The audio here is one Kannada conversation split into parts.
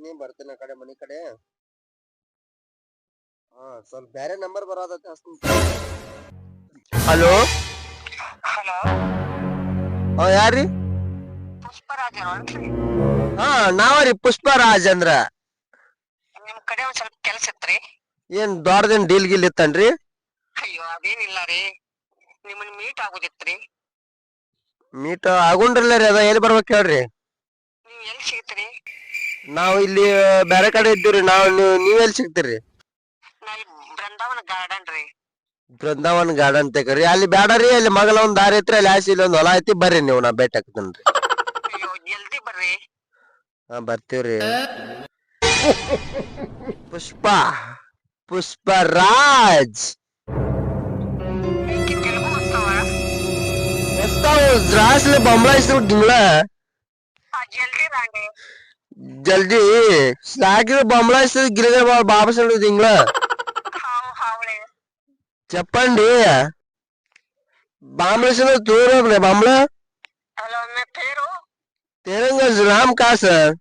ಬಂದಿದ್ನಿ ಬರ್ತೇನೆ ಆ ಕಡೆ ಮನಿ ಕಡೆ. ಹಾ ಸ್ವಲ್ಪ ಬ್ಯಾರೆ ನಂಬರ್ ಬರೋದತ್ತೆ ಹಚ್ತೀನಿ. ಹಲೋ ಹಲೋ ಹಾ ಯಾರ್ರಿ? ಪುಷ್ಪರಾಜರು ಹಾ ನಾವ್ರಿ ಪುಷ್ಪರಾಜ್ ಅಂದ್ರ ನಿಮ್ ಕಡೆ ಒಂದ್ ಸ್ವಲ್ಪ ಕೆಲ್ಸ ಇತ್ರಿ. ಏನ್ ದೊಡ್ಡದೇನ್ ಡೀಲ್ ಗಿಲ್ ಇತ್ತನ್ರಿ? ಅಯ್ಯೋ ಅದೇನಿಲ್ಲ ರೀ. ನಿಮ್ಮನ್ನ ಮೀಟ್ ಆಗುದಿತ್ರಿ. ಮೀಟ್ ಆಗುಂಡ್ರಲ್ಲ ರೀ ಅದ ಎಲ್ಲಿ ಬರ್ಬೇಕು ಹೇಳ್ರಿ? ನೀವ್ ಎಲ್ಲಿ ಸಿಗ್ತೀರಿ? ನಾವ್ ಇಲ್ಲಿ ಬೇರೆ ಕಡೆ ಇದ್ದೀವ್ರಿ. ನಾವ್ ನೀವ್ ಎಲ್ಲಿ ಸಿಗ್ತೀರಿ? ಬೃಂದಾವನ ಗಾರ್ಡನ್ ರೀ. ಬೃಂದಾವನ್ ಗಾರ್ಡನ್ ತೆಗ್ರಿ. ಅಲ್ಲಿ ಬ್ಯಾಡರಿ ಅಲ್ಲಿ ಮಗಲ ಒಂದ್ ದಾರಿ ಐತ್ರಿ ಅಲ್ಲಿ ಆಸಿ ಇಲ್ಲಿ ಒಂದ್ ಹೊಲ ಐತಿ ಬರ್ರಿ ನೀವು ನಾ ಭೇಟಿ ಹಾಕ್ತೇನ್ರಿ ಜಲ್ದಿ ಬರ್ರಿ. ಹಾ ಬರ್ತೀವ್ರಿ. ಪುಷ್ಪ ಪುಷ್ಪ ರಾಜ್. ಈಕಿ ತೆಲುಗು ಉತ್ಸವ? ಹೊಸ್ತಾವ್ ಜಲ್ದಿ ರಾಂಡಿ జల్దీ సాకి బొమ్మలాయిస్తు గిరిగిరి బాబసడు డింగ్లా ಹಾವು ಹಾವಳೆ చెప్పండి బాంబలేసిన దూరం బొమ్మల హలో మీ పేరు తెలంగాణ రామ్ కా సార్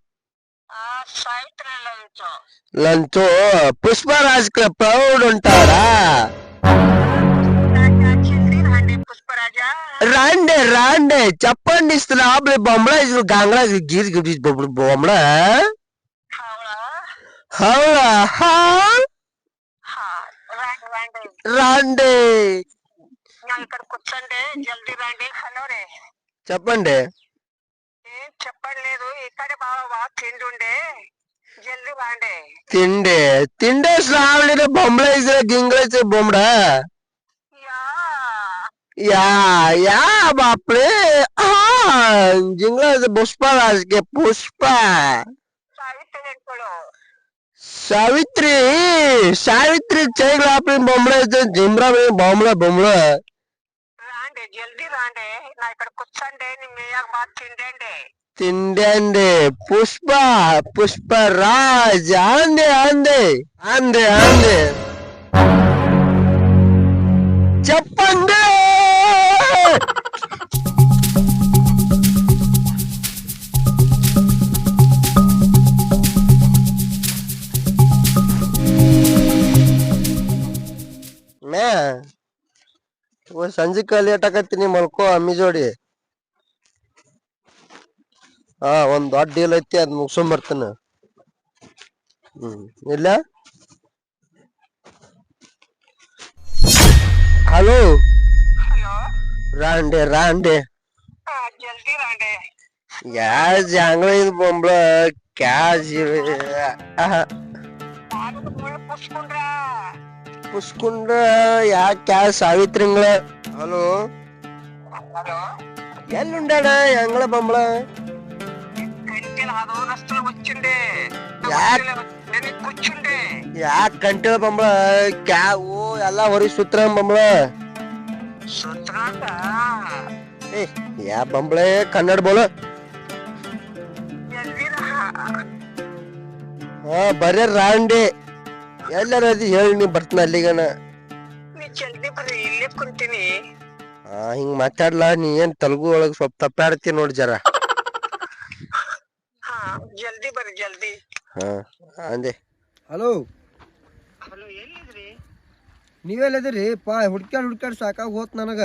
ఆ సావిత్రి లంచో లంచో పుష్పరాజ్ కి ప్రౌడ్ ఉంటారా రాండే రాండే చెప్పండి ఇస్తున్నా ఆపలే బొమ్మలా ఇసు గంగలా గీరి బొమ్మలా హౌలా హా రాండే ఇక్కడ కూర్చోండి జల్దీ రండి హలో రే చెప్పండి చెప్పలేదు ఇక్కడ బాగా తిండుండే జల్దీ రాండి తిండే తిండే స్లావులు బొమ్మలేసే గింగలేసే బొమ్మడా యా యా యా బాప్రే జింగ్లేసి పుష్ప రాజుకి పుష్ప సావిత్రి ఎంటుడు ಸಾವಿತ್ರಿ ಸಾವಿತ್ರಿ ಚೈಗ್ಲಾಪಿ బొమ్మలేసి జిమ్రామి బొమ్మల బొమ్మల రాండి జల్దీ రాండి నా ఇక్కడ కూర్చోండి నీ మీయాక బాగా తిండండి తిండి అండి పుష్ప పుష్ప రాజ్ అంది అంది అంది అంది చెప్పండి ಮೇ ಓ ಸಂಜೆ ಕಾಲಿ ಆಟಕತ್ತೀನಿ ಮಲ್ಕೋ ಅಮ್ಮಿ ಜೋಡಿ ಹಾ ಒಂದ್ ದೊಡ್ಡ ಡೀಲ್ ಐತಿ ಅದ್ ಮುಗ್ಸ್ಕೊಂಡ್ ಬರ್ತಾನ ಹ್ಮ್ ಇಲ್ಲ ಹಲೋ. ರಾಂಡೆ ರಾಂಡೆ. ಯಾ ಜಾಂಗ್ಲ ಇದು ಬೊಂಬ್ಳ ಕ್ಯಾಜ್ ಪುಸ್ಕೊಂಡ್ರ? ಯಾ ಕ್ಯಾಜ್ ಸಾವಿತ್ರಿಂಗಳ? ಹಲೋ. ಎಲ್ಲುಂಡಾಣ ಹೆಂಗಳ ಬೊಂಬ್ಳ? ಯಾಕೆ? ಕಂಟಿಳ ಬೊಂಬ್ಳ? ಕ್ಯಾವು ಎಲ್ಲಾ ಹೊರಿ ಸುತ್ರ ಬಂಬಳ? ಏ ಯಾ ಬಂಬಳೆ ಕನ್ನಡ ಬೋಲ. ಹಾ ಬರೇ ರಾಂಡೆ. ಎಲ್ಲಾರ ಅದಿ ಹೇಳಿ ನೀ ಬರ್ತಾನ ಅಲ್ಲಿಗನ. ಹಾ ಹಿಂಗ್ ಮಾತಾಡ್ಲಾ ನೀ ಏನ್ ತೆಲುಗು ಒಳಗ್ ಸ್ವಲ್ಪ ತಪ್ಪಾಡ್ತಿ ನೋಡಿ ಜರ. ಹಾ ಜಲ್ದಿ ಬರ್ರಿ ಜಲ್ದಿ. ಹಾ ಅಂದೆ. ಹಲೋ. ಹಲೋ ಎಲ್ಲಿದ್ರಿ? ನೀವೆಲ್ಲದಿರಿ ಪಾ ಹುಡ್ಕ್ಯಾಡ್ ಹುಡ್ಕ್ಯಾಡ್ ಸಾಕಾಗ ಹೋತ್ ನನಗ.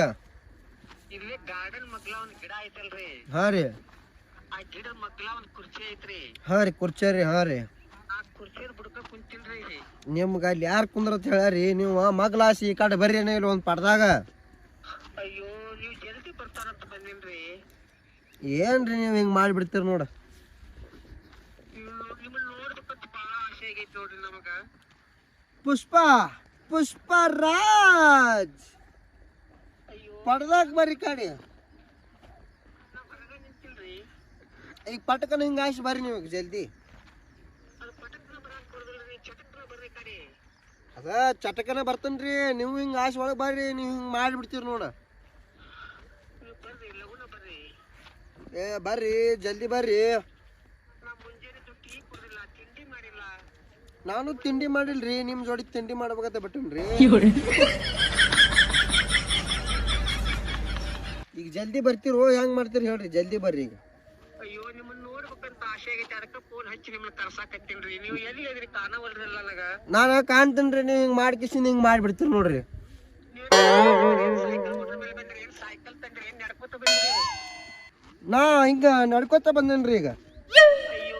ಇಲ್ಲಿ ಗಾರ್ಡನ್ ಮಗ್ಲ ಒಂದ್ ಗಿಡ ಐತಲ್ರಿ. ಹಾ ರೀ. ಆ ಗಿಡ ಮಗ್ಲ ಒಂದ್ ಕುರ್ಚಿ ಐತ್ರಿ. ಹಾ ರೀ ಕುರ್ಚಿ ಹಾ ರೀ. ಆ ಕುರ್ಚಿ ಬುಡಕ ಕುಂತಿನ್ರಿ. ನಿಮ್ಗ ಅಲ್ಲಿ ಯಾರು ಕುಂದ್ರತ್ ಹೇಳ್ಯಾರಿ? ನೀವು ಮಗ್ಲಾಸಿ ಈ ಕಡೆ ಬರ್ರಿ ಇಲ್ಲ ಒಂದ್ ಪಡ್ದಾಗ? ಅಯ್ಯೋ ನೀವ್ ಜಲ್ದಿ ಬರ್ತಾರಂತ ಬಂದಿನ್ರಿ. ಏನ್ರಿ ನೀವ್ ಹಿಂಗ್ ಮಾಡ್ಬಿಡ್ತೀರಿ ನೋಡ. ನಿಮ್ಮನ್ನ ನೋಡ್ಬೇಕಂತ ಬಾಳ ಆಸೆ ಆಗೈತಿ ನೋಡ್ರಿ ನಮಗ. ಪುಷ್ಪ! ಪುಷ್ಪ ರಾಜ್. ಅಯ್ಯೋ ಪಡ್ದಾಗ ಬರ್ರಿ ಕಡೆ. ಈಗ ಪಟಕನ ಹಿಂಗ ಆಯ್ಸಿ ಬರ್ರಿ ನೀವು ಜಲ್ದಿ. ಅದು ಚಟಕ್ನ ಬರ್ತನ್ರಿ ನೀವು ಹಿಂಗ ಆಯ್ಸಿ ಒಳಗೆ ಬರ್ರಿ ನೀವು ಹಿಂಗ್ ಮಾಡಿಬಿಡ್ತೀರಿ ನೋಡ. ಏ ಬರ್ರಿ ಜಲ್ದಿ ಬರ್ರಿ ನಾ ಮುಂಜಾನೆ ಟೀ ಕುಡ್ದಿಲ್ಲ ತಿಂಡಿ ಮಾಡಿಲ್ಲ ನಾನು ತಿಂಡಿ ಮಾಡಿಲ್ರಿ ನಿಮ್ ಜೋಡಿ ತಿಂಡಿ ಮಾಡ್ಬೇಕಂತ ಬಿಟ್ಟನ್ರಿ? ಈಗ ಜಲ್ದಿ ಬರ್ತಿರೋ ಹೆಂಗ್ ಮಾಡ್ತೀರಿ ಹೇಳ್ರಿ ಜಲ್ದಿ ಬರ್ರಿ ಈಗ. ಅಯ್ಯೋ ನಿಮ್ಮನ್ನ ನೋಡ್ಬೇಕಂತ ಆಸೆ ಆಗೈತಿ ಅದಕ್ಕೆ ಫೋನ್ ಹಚ್ಚಿ ನಿಮ್ಮನ್ನ ತರ್ಸಾಕತ್ತೀನ್ರಿ. ನೀವು ಎಲ್ಲಿ ಅದ್ರಿ ಕಾಣವಲ್ರಲ್ಲ ನನಗ. ನಾನು ಕಾಣ್ತೇನ್ರಿ ನೀವು ಹಿಂಗ್ ಮಾಡ್ಕಿಸಿ ಹಿಂಗ್ ಮಾಡ್ಬಿಡ್ತೀರಿ ನೋಡ್ರಿ. ಸೈಕಲ್ ಮೋಟರ್ ಮೇಲೆ ಬಂದ್ರಿ? ಸೈಕಲ್ ತಂದ್ರಿ? ಏನು ನಡ್ಕೊತ ಬಂದ್ರಿ? ನಾ ಹಿಂಗ ನಡ್ಕೋತ ಬಂದೇನ್ರಿ ಈಗ. ಅಯ್ಯೋ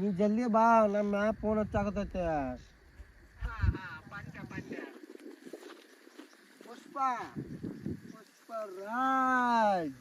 ನೀ ಜಲ್ದಿ ಬಾ ನಮ್ಮ ಮ್ಯಾ ಫೋನ್ ಹಚ್ಚಾಕತೈತೆ ಹಾ ಹಾ ಬಂದೆ ಬಂದೆ ಪುಷ್ಪ ಪುಷ್ಪರಾಜ್.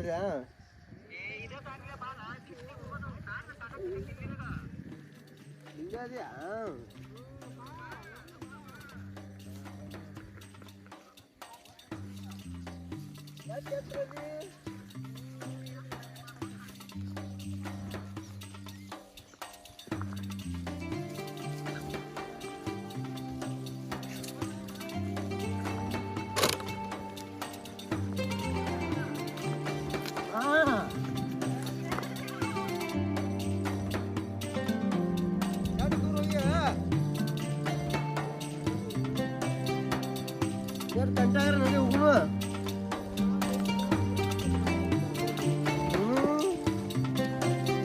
olhar.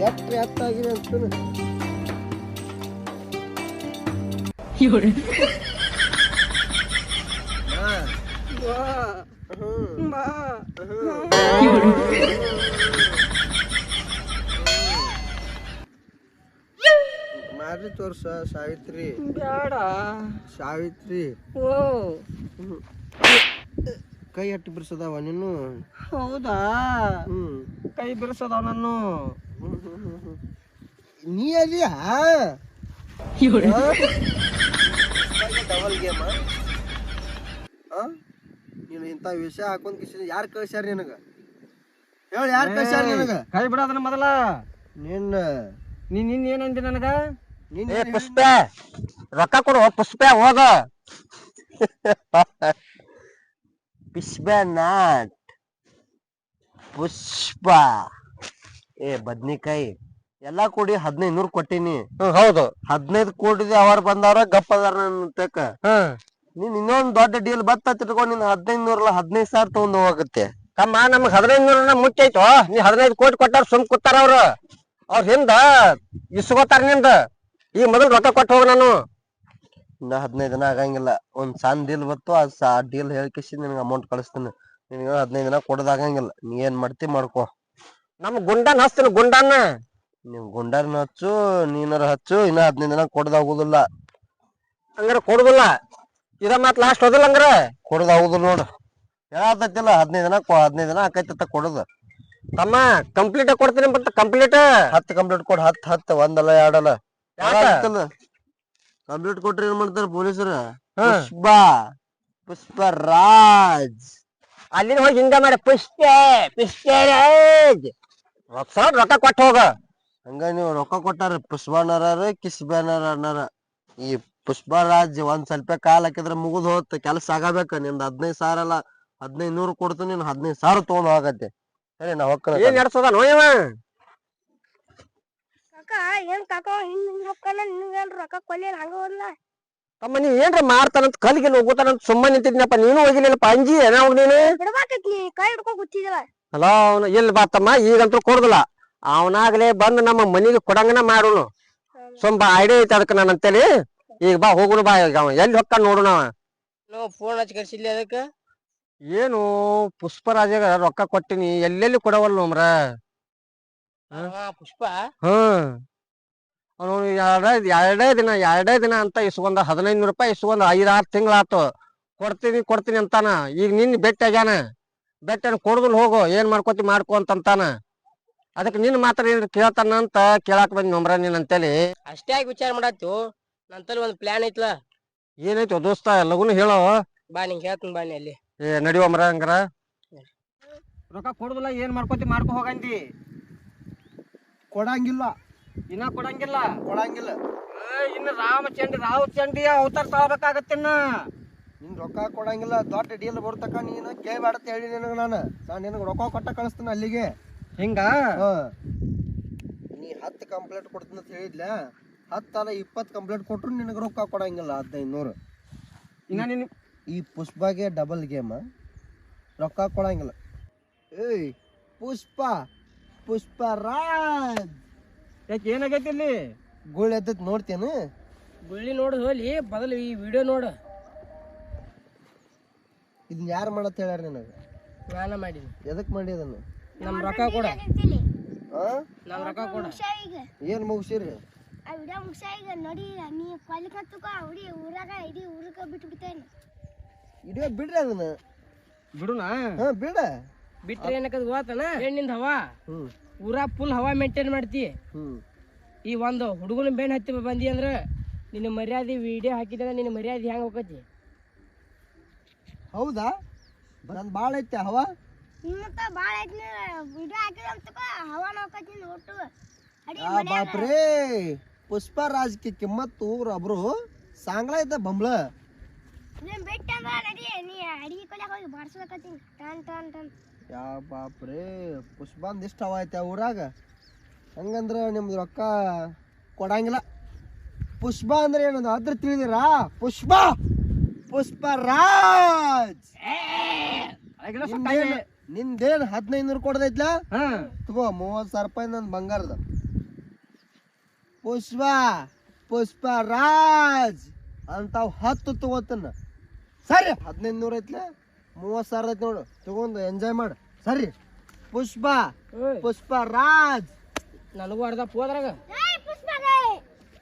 ಎಷ್ಟ್ ಎತ್ತಾಗಿದೆ. ಹ್ಮ್. ಮಾರಿ ತೋರ್ಸ ಸಾವಿತ್ರಿ. ಬೇಡ. ಸಾವಿತ್ರಿ. ಓ. ಕೈ ಅಟ್ಟಿ ಬಿರ್ಸದವ ನೀನು ಹೌದಾ? ಹ್ಮ್. ಕೈ ಬಿಡಿಸೋದವ ನಾನು. ನೀ ಅದಿಯಾ ಡಬಲ್ ಗೇಮ್. ನೀನು ಇಂಥ ವಿಷಯ ಹಾಕೊಂಡ್ ಕಿಸಿ ಯಾರು ಕಳ್ಸ್ಯಾರ ನಿನಗ? ಹೇಳ ಯಾರು ಕಳ್ಸ್ಯಾರ ನಿನಗ? ಕೈ ಬಿಡೋದನ್ನ ಮೊದಲ. ನಿನ್ನ ನೀನ್ ನಿನ್ ಏನಂದಿ ನನಗ? ನಿನ್ನ ಏ ಪುಷ್ಪ. ರೊಕ್ಕ ಕೊಡು ಪುಷ್ಪ ಹೋಗ. ಪುಷ್ಪ ನಾಟ್. ಪುಷ್ಪ. ಏ ಬದ್ನಿಕಾಯಿ ಎಲ್ಲಾ ಕೂಡಿ ಹದಿನೈದು ನೂರ್ ಕೊಟ್ಟಿನಿ ಹೌದು. ಹದಿನೈದು ಕೋಟಿ ಅವ್ರ ಬಂದವ್ರ ಗಪ್ಪ ಅದಾರ ನನ್ನ ತೆಕ್ಕ ನೀನ್ ಇನ್ನೊಂದ್ ದೊಡ್ಡ ಡೀಲ್ ಬತ್ತ ತಿಳ್ಕೊಂಡ್ ನೀನ್ ಹದಿನೈದು ನೂರಲ್ಲ ಹದಿನೈದು ಸಾವಿರ ತಗೊಂಡ್ ಹೋಗುತ್ತೆ. ತಮ್ಮ ನಮ್ಗ್ ಹದಿನೈದು ನೂರನ ಮುಚ್ಚೈತೋ ನೀ ಹದಿನೈದು ಕೋಟಿ ಕೊಟ್ಟಾರ ಸುಮ್ ಕೂತಾರ ಅವ್ರು. ಅವ್ರ ಹಿಂದ ಇಸ್ಕೋತಾರ ನಿಂದ. ಈ ಮೊದಲು ರೊಕ್ಕ ಕೊಟ್ಟು ಹೋಗ ನಾನು. ಇನ್ನ ಹದಿನೈದು ದಿನ ಆಗಂಗಿಲ್ಲ. ಒಂದ್ ಸಣ್ಣ ಡೀಲ್ ಬತ್ತು ಆ ಡೀಲ್ ಹೇಳ್ಕಿಸಿ ನಿನ್ಗ ಅಮೌಂಟ್ ಕಳಿಸ್ತೀನಿ. ನಿನಗೆ ಹದಿನೈದು ದಿನ ಕೊಡದಾಗಂಗಿಲ್ಲ ನೀ ಏನ್ ಮಾಡ್ತಿ ಮಾಡ್ಕೋ. ನಮ್ ಗುಂಡನ್ ಹಚ್ತೀನಿ ಗುಂಡನ್ನ ನೀವ್ ಗುಂಡನ್ ಹಚ್ಚು ನೀನಾರ ಹಚ್ಚು ಇನ್ನ ಹದಿನೈದು ದಿನ ಕೊಡದಾಗುದಿಲ್ಲ ಹಂಗಾರ ಕೊಡುದಿಲ್ಲ? ಇದ ಮತ್ ಲಾಸ್ಟ್ ಹೋದಿಲ್ಲ ಹಂಗಾರ? ಕೊಡದಾಗುದಿಲ್ಲ ನೋಡು. ಹೇಳತ್ತೈತಿಲ್ಲ ಹದಿನೈದು ದಿನ ಕೊ- ಹದಿನೈದು ದಿನ ಆಕೈತ ಕೊಡುದು. ತಮ್ಮ ಕಂಪ್ಲೀಟ್ ಕೊಡ್ತೀನಿ ಬಟ್ ಕಂಪ್ಲೀಟ್ ಹತ್ತು ಕಂಪ್ಲೀಟ್ ಕೊಡ್ ಹತ್ತು ಹತ್ತು ಒಂದಲ್ಲ ಎರಡಲ್ಲ. ಕಂಪ್ಲೀಟ್ ಕೊಟ್ರಿ ಏನ್ ಮಾಡ್ತಾರ ಪೊಲೀಸರ. ಪುಷ್ಪ ಪುಷ್ಪ ರಾಜ್. ಅಲ್ಲಿನ ಹೋಗಿ ಹಿಂಗ ಮಾಡಿ. ಪುಷ್ಪ ಪುಷ್ಪರಾಜ್ ರೊಕ್ಕ ರೊಕ್ಕ ಕೊಟ್ಟು ಹೋಗ. ಹಂಗ ನೀವು ರೊಕ್ಕ ಕೊಟ್ಟಾರ ಪುಷ್ಪನರ ಕಿಸ್ಬನರ ಅನ್ನಾರ ಈ ಪುಷ್ಪರಾಜ್ ಒಂದ್ ಸ್ವಲ್ಪ ಕಾಲ್ ಹಾಕಿದ್ರ ಮುಗಿದ್ ಹೋತ್ ಕೆಲಸ ಆಗಬೇಕ. ನಿಂದ ಹದಿನೈದು ಸಾವಿರ ಅಲ್ಲ ಹದಿನೈದು ನೂರು ಕೊಡ್ತೀನಿ ನೀನ್ ಹದಿನೈದು ಸಾವಿರ ತಗೊಂಡ್ ಹೋಗತ್ತೆ. ಸರಿ ನಾ ಹೊಕ್ಕ ಏನ್ ನಡ್ಸೋದ ನೋಯವ ಕಾಕ ಏನ್ ಕಾಕ ಹಿಂಗ್ ಹಿಂಗ್ ಹೊಕ್ಕನ ನಿನ್ಗೇನ್ ರೊಕ್ಕ ಕೊಡ್ಲಿಲ್ಲ ಹಂಗ ಹೋದ್ಲ? ತಮ್ಮ ನೀ ಏನ್ರ ಮಾಡ್ತಾನಂತ ಕಲ್ಗಿಲ್ ಹೋಗುತ್ತಾನಂತ ಸುಮ್ಮನೆ ನಿಂತಿದ್ನಪ್ಪ ನೀನು ಹೋಗಿಲ್ಲಪ್ಪ ಅಂಜಿ ಏನ ಹೋಗ್ ನೀನು? ಬಿಡ್ಬೇಕೈತ್ ನೀ ಕೈ ಹಿಡ್ಕೊ ಕೂತಿದಿಲ್ಲ ಅಲ್ಲ ಅವನು ಎಲ್ಲಿ ಬಾತಮ್ಮ ಈಗಂತೂ ಕೊಡುದಿಲ್ಲ. ಅವನಾಗ್ಲೇ ಬಂದು ನಮ್ಮ ಮನಿಗೆ ಕೊಡಂಗನ ಮಾಡೋನು. ಸ್ವಲ್ಪ ಐಡಿಯಾ ಐತೆ ಅದಕ್ಕೆ ನಾನು ಅಂತೇಳಿ. ಈಗ ಬಾ ಹೋಗುನು ಬಾ ಈಗ ಅವ ಎಲ್ಲಿ ಹೊಕ್ಕ ನೋಡೋಣ ಫೋನ್ ಹಚ್ಚಿ ಅದಕ್ಕೆ? ಏನು ಪುಷ್ಪರಾಜಗ ರೊಕ್ಕ ಕೊಟ್ಟಿನಿ ಎಲ್ಲೆಲ್ಲಿ ಕೊಡವಲ್ಲ ನಮ್ರ ಪುಷ್ಪ? ಹ್ಮ್ ಅವನು ಎರಡೇ ಎರಡೇ ದಿನ ಎರಡೇ ದಿನ ಅಂತ ಇಸ್ಕೊಂಡ ಹದಿನೈದು ನೂರು ರೂಪಾಯಿ ಇಸ್ಕೊಂಡ ಐದಾರು ತಿಂಗಳಾತು. ಕೊಡ್ತೀನಿ ಕೊಡ್ತೀನಿ ಅಂತಾನ. ಈಗ ನಿನ್ನ ಭೇಟಿ ಆಗ್ಯಾನ. ಬೆಟ್ಟ ಕೊಡುದಿಲ್ಲ ಹೋಗು ಏನ್ ಮಾಡ್ಕೋತಿ ಮಾಡ್ಕೊ ಅಂತಂತಾನ. ಅದಕ್ಕೆ ನಿನ್ನ ಮಾತ್ರ ಏನ್ ಕೇಳ್ತಾನ ಅಂತ ಕೇಳಾಕ್ ಬಂದ್ ನಮ್ರ ನೀನ್ ಅಂತೇಳಿ. ಅಷ್ಟೇ ಆಗಿ ವಿಚಾರ ಮಾಡತ್ತು ನಂತಲ್ಲಿ ಒಂದ್ ಪ್ಲಾನ್ ಐತ್ಲ. ಏನೈತಿ ದೋಸ್ತ ಲಗುನು ಹೇಳೋ. ಬಾ ನಿಂಗೆ ಹೇಳ್ತೀನಿ ಬಾ ನೀ ಅಲ್ಲಿ. ಏ ನಡಿವ ಮರ ಹಂಗಾರ. ರೊಕ್ಕ ಕೊಡುದಿಲ್ಲ ಏನ್ ಮಾಡ್ಕೋತಿ ಮಾಡ್ಕೊ ಹೋಗಂದಿ. ಕೊಡಂಗಿಲ್ಲ. ಇನ್ನ ಕೊಡಂಗಿಲ್ಲ. ಕೊಡಂಗಿಲ್ಲ. ಇನ್ನು ರಾಮಚಂಡಿ ಚಂಡಿ ಅವತಾರ ತಗೋಬೇಕಾಗತ್ತಿನ್ನ ನಿನ್ ರೊಕ್ಕ ಕೊಡಂಗಿಲ್ಲ ದೊಡ್ಡ ಡೀಲ್ ಬರ್ತಕ್ಕ ನೀನು ಕೇಳ್ಬೇಡತ್ತೆ ಹೇಳಿ ನಿನಗೆ ನಾನು. ನಾನು ನಿನಗೆ ರೊಕ್ಕ ಕೊಟ್ಟ ಕಳಿಸ್ತೀನಿ ಅಲ್ಲಿಗೆ. ಹಿಂಗ. ನೀ ಹತ್ತು ಕಂಪ್ಲೇಂಟ್ ಕೊಡ್ತೀನಿ ಅಂತ ಹೇಳಿದ್ಲ? ಹತ್ತಲ್ಲ ಇಪ್ಪತ್ತು ಕಂಪ್ಲೇಂಟ್ ಕೊಟ್ರು ನಿನಗೆ ರೊಕ್ಕ ಕೊಡಂಗಿಲ್ಲ ಹದಿನೈದು ನೂರು ಇನ್ನ ನಿನ್ನ ಈ ಪುಷ್ಪಗೆ ಡಬಲ್ ಗೇಮ್ ರೊಕ್ಕ ಕೊಡಂಗಿಲ್ಲ. ಏಯ್ ಪುಷ್ಪ ಪುಷ್ಪ ರಾಜ್. ಯಾಕೆ ಏನಾಗೈತಿ ಇಲ್ಲಿ? ಗುಳ್ಳಿ ಎದ್ದತ್ ನೋಡ್ತೇನು? ಗುಳ್ಳಿ ನೋಡು ಹೋಲಿ ಬದಲು ಈ ವಿಡಿಯೋ ನೋಡು. ಇದನ್ನ ಯಾರು ಮಾಡತ್ ಹೇಳ್ಯಾರ ನಿನಗೆ? ನಾನ ಮಾಡೀನಿ. ಎದಕ್ ಮಾಡಿ ಅದನ್ನ? ನಮ್ಮ ರೊಕ್ಕ ಕೊಡ. ಆ? ನಮ್ಮ ರೊಕ್ಕ ಕೊಡ. ಈಗ. ಏನ್ ಮುಗಿಸಿರಿ? ಆ ವಿಡಿಯೋ ಮುಗ್ಸ ಈಗ. ನೋಡಿ ನೀ ಕೊಲ್ಲಿಕ್ ಹತ್ತುಕೋ ಅವಡಿ ಊರಾಗ ಇಡೀ ಊರಿಗೆ ಬಿಟ್ಟು ಬಿಟ್ಟೇನೆ. ಇಡೀ ಬಿಡ್ರಿ ಅದನ್ನ. ಬಿಡುನಾ? ಹಾ ಬಿಡ. ಬಿಟ್ರೆ ಏನಕ್ಕದ್ ಹೋತನ ಹೆಣ್ಣಿಂದ ಹವಾ? ಊರ ಫುಲ್ ಹವಾ ಮೇಂಟೈನ್ ಮಾಡ್ತಿ. ಹ್ಞೂ ಈ ಒಂದು ಹುಡುಗನ ಬೆನ್ ಹತ್ತಿ ಬಂದಿ ಅಂದ್ರ ನಿನ್ನ ಮರ್ಯಾದೆ ವಿಡಿಯೋ ಹಾಕಿದ್ರೆ ನಿನ್ನ ಮರ್ಯಾದೆ ಹೆಂಗ್ ಹೋಗತಿ? ಹೌದಾ? ನನ್ ಬಾಳ ಐತೆ ಹವಾ? ನಿಮ್ಮತ್ತ ಭಾಳ ಐತಿ ವಿಡಿಯೋ ಹಾಕಿದ ಅಂತಕೋ ಹವಾ ನೋಡ್ಕೊತೀನಿ ಒಟ್ಟು. ಅಡಿ ಆ ಬಾಪ್ರೇ ಪುಷ್ಪ ಕಿಮ್ಮತ್ ಊರು ಒಬ್ರು ಸಾಂಗ್ಲ ಐತೆ ಬಂಬ್ಳ? ಇದನ್ನ ಬಿಟ್ಟು ಅಂದ್ರ ನಡಿ ನೀ ಅಡಿಗೆ ಕೊಲಕ್ ಹೋಗಿ ಬಾರ್ಸ್ಬೇಕತ್ತೀನಿ. ಟನ್ ಟನ್ ಟನ್. ಯಾ ಬಾಪ್ರೇ ಪುಷ್ಪಂದ್ ಇಷ್ಟ ಹವ ಐತೆ ಊರಾಗ? ಹಂಗಂದ್ರ ನಿಮ್ದು ರೊಕ್ಕ ಕೊಡಂಗಿಲ್ಲ. ಪುಷ್ಪ ಅಂದ್ರೆ ಏನದು ಅದ್ರ ತಿಳಿದಿರಾ? ಪುಷ್ಪ! ಪುಷ್ಪ ರಾಜ್ ನಿಂದೇನ್- ನಿಂದೇನ್ ಹದಿನೈದು ಕೊಡದೈತ್ಲ ತಗೋ ಮೂವತ್ತು ಸಾವಿರ ರೂಪಾಯಿ ನನ್ ಬಂಗಾರದ. ಪುಷ್ಪ ಪುಷ್ಪ ರಾಜ್ ಅಂತಾವ್ ಹತ್ತು ತಗೋತನ ಸರಿ ಹದಿನೈದು ನೂರ ಐತ್ಲ? ಮೂವತ್ ಸಾವಿರ ಐತಿ ನೋಡು. ತಗೊಂಡು ಎಂಜಾಯ್ ಮಾಡು. ಸರಿ. ಪುಷ್ಪ ಪುಷ್ಪ ರಾಜ್ ನನಗೂ ಅರ್ಧ ಪೋದ್ರಾಗ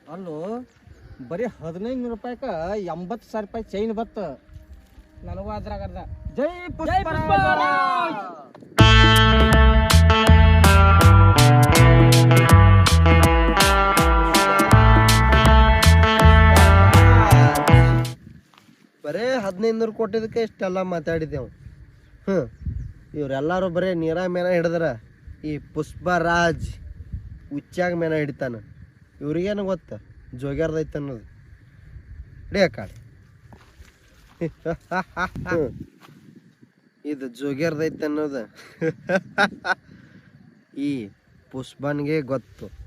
ಅಲ್ಲೋ? ಬರೀ ಹದಿನೈದು ನೂರು ರೂಪಾಯಿಕ ಎಂಬತ್ತು ಸಾವಿರ ರೂಪಾಯಿ ಚೈನ್ ಬತ್ತ ನನಗೂ ಅದ್ರಾಗ ಅರ್ಧ. ಜೈ ಪುಷ್ಪ ಬರೇ ಹದಿನೈದು ನೂರು ಕೊಟ್ಟಿದ್ದಕ್ಕೆ ಇಷ್ಟೆಲ್ಲ ಮಾತಾಡಿದೆವು ಹ್ಞೂ ಇವರೆಲ್ಲರೂ ಬರೀ ನೀರ ಮೇನ ಹಿಡಿದ್ರ ಈ ಪುಷ್ಪರಾಜ್ ಉಚ್ಚಾಗ ಮೇನ ಹಿಡಿತಾನೆ. ಇವ್ರಿಗೇನು ಗೊತ್ತ? ಜೋಗ್ಯಾರ್ದೈತೆ ಅನ್ನೋದು. ರೆಡಿ ಕಾಳಿ. ಇದು ಜೋಗ್ಯಾರ್ದೈತೆ ಅನ್ನೋದು. ಈ ಪುಷ್ಪನ್ಗೆ ಗೊತ್ತು.